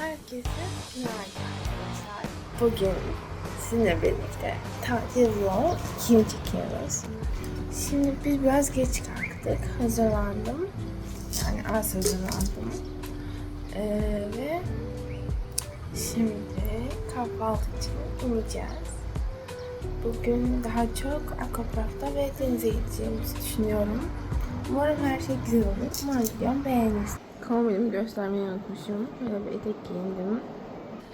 Herkese günaydın. Bugün sizinle birlikte tatil vlog 2 çekiyoruz. Şimdi biz biraz geç kalktık. Hazırlandım. Yani az hazırlandım. Ee, ve şimdi kahvaltı için ineceğiz. Bugün daha çok akvaparkta ve denize gideceğimizi düşünüyorum. Umarım her şey güzel olur. Umarım videomu beğenirsiniz. Kombinimi göstermeyi unutmuşum. Böyle bir etek giyindim.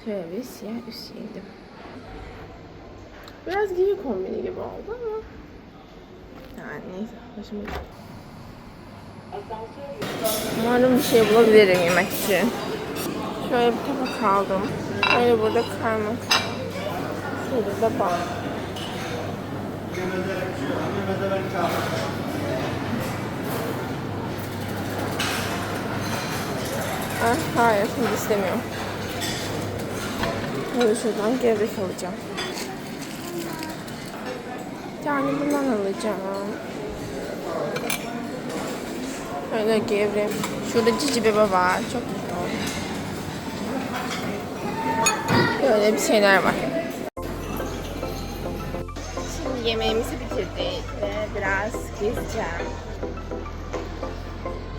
Şöyle bir siyah üst giyindim. Biraz giyim kombini gibi oldu ama yani neyse hoşuma. Umarım bir şey bulabilirim yemek için. Şöyle bir tabak aldım. Şöyle burada kaymak. Şurada da bal. Hayır, şimdi istemiyorum. Hadi şuradan gevrek alacağım. Tane bundan alacağım. Şöyle gevrek. Şurada cici bebe var. Çok oldum. Böyle bir şeyler var. Şimdi yemeğimizi bitirdik ve biraz gezeceğim.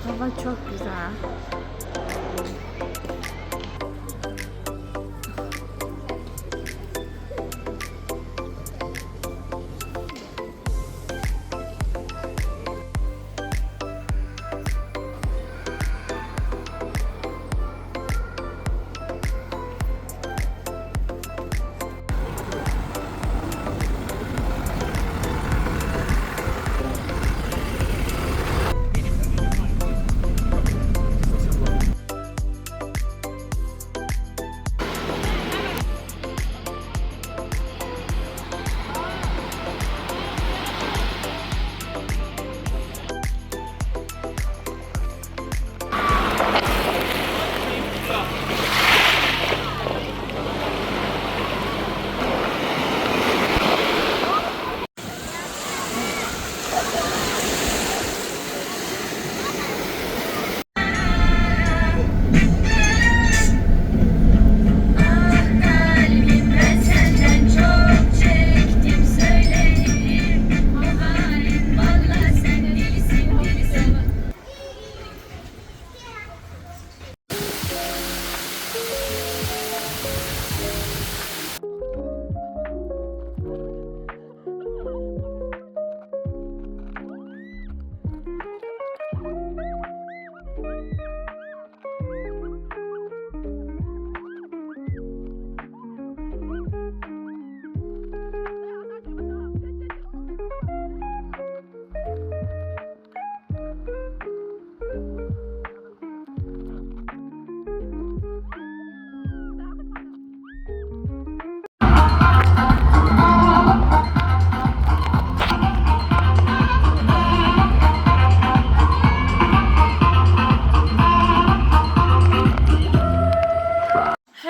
Hava çok güzel. Thank you.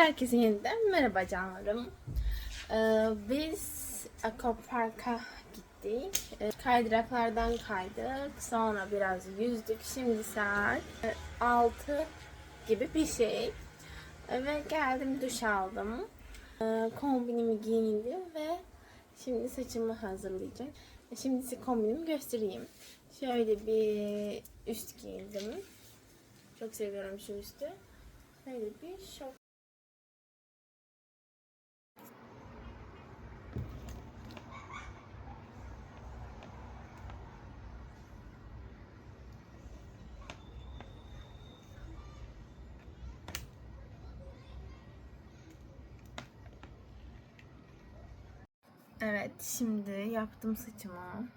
Herkese yeniden merhaba canlarım. Ee, biz Aquapark'a gittik. Ee, kaydıraklardan kaydık. Sonra biraz yüzdük. Şimdi saat 6 gibi bir şey. Ee, ve geldim duş aldım. Ee, kombinimi giyindim ve şimdi saçımı hazırlayacağım. Ee, Şimdi size kombinimi göstereyim. Şöyle bir üst giyindim. Çok seviyorum şu üstü. Böyle bir şort Evet, şimdi yaptım saçımı.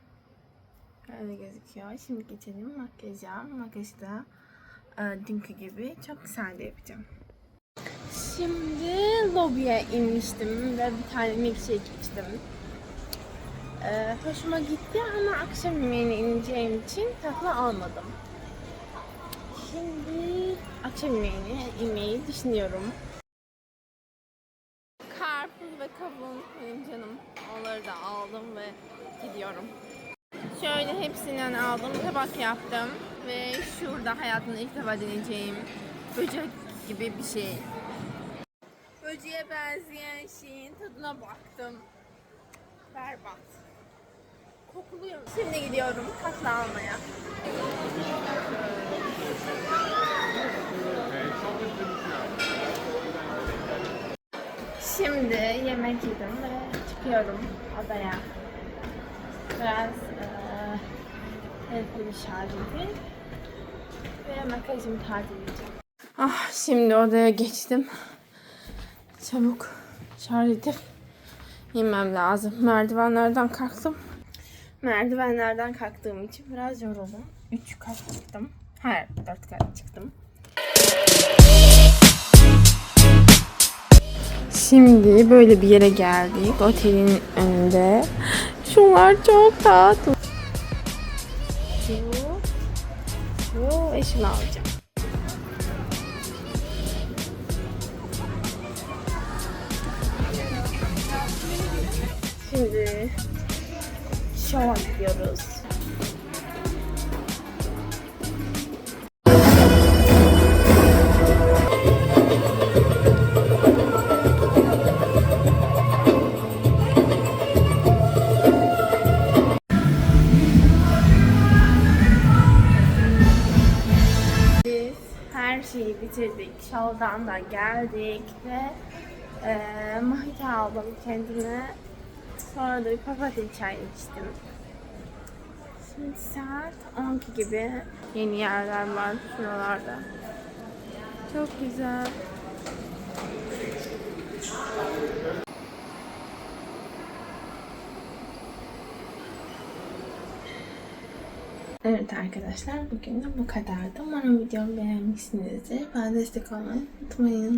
Öyle gözüküyor. Şimdi geçelim makyaja. Makyajı da e, dünkü gibi çok sade yapacağım. Şimdi lobiye inmiştim ve bir tane milkshake içtim. E, hoşuma gitti ama akşam yemeğine ineceğim için tatlı almadım. Şimdi akşam yemeğine inmeyi düşünüyorum. Da aldım ve gidiyorum. Şöyle hepsinden aldım. Tabak yaptım. Ve şurada hayatımda ilk defa deneyeceğim böcek gibi bir şey. Böceğe benzeyen şeyin tadına baktım. Berbat. Kokuluyor. Şimdi gidiyorum tatlı almaya. Şimdi yemek yedim ve çıkıyorum adaya. Biraz hızlı bir şarj edeyim. Ve makyajımı tazeleyeceğim. Ah şimdi odaya geçtim. Çabuk şarj edip inmem lazım. Merdivenlerden kalktım. Merdivenlerden kalktığım için biraz yoruldum. 3 kat çıktım. Hayır 4 kat çıktım. Şimdi böyle bir yere geldik. Otelin önünde. Şunlar çok tatlı. Şu, şu ve şunu alacağım. Şimdi şova gidiyoruz. Bitirdik. Şovdan da geldik ve eee mahita aldım kendime. Sonra da bir papatya çay içtim. Şimdi saat 12 gibi yeni yerler var şuralarda. Çok güzel. Evet arkadaşlar bugün de bu kadardı. Umarım videomu beğenmişsinizdir. Bana destek olmayı unutmayın.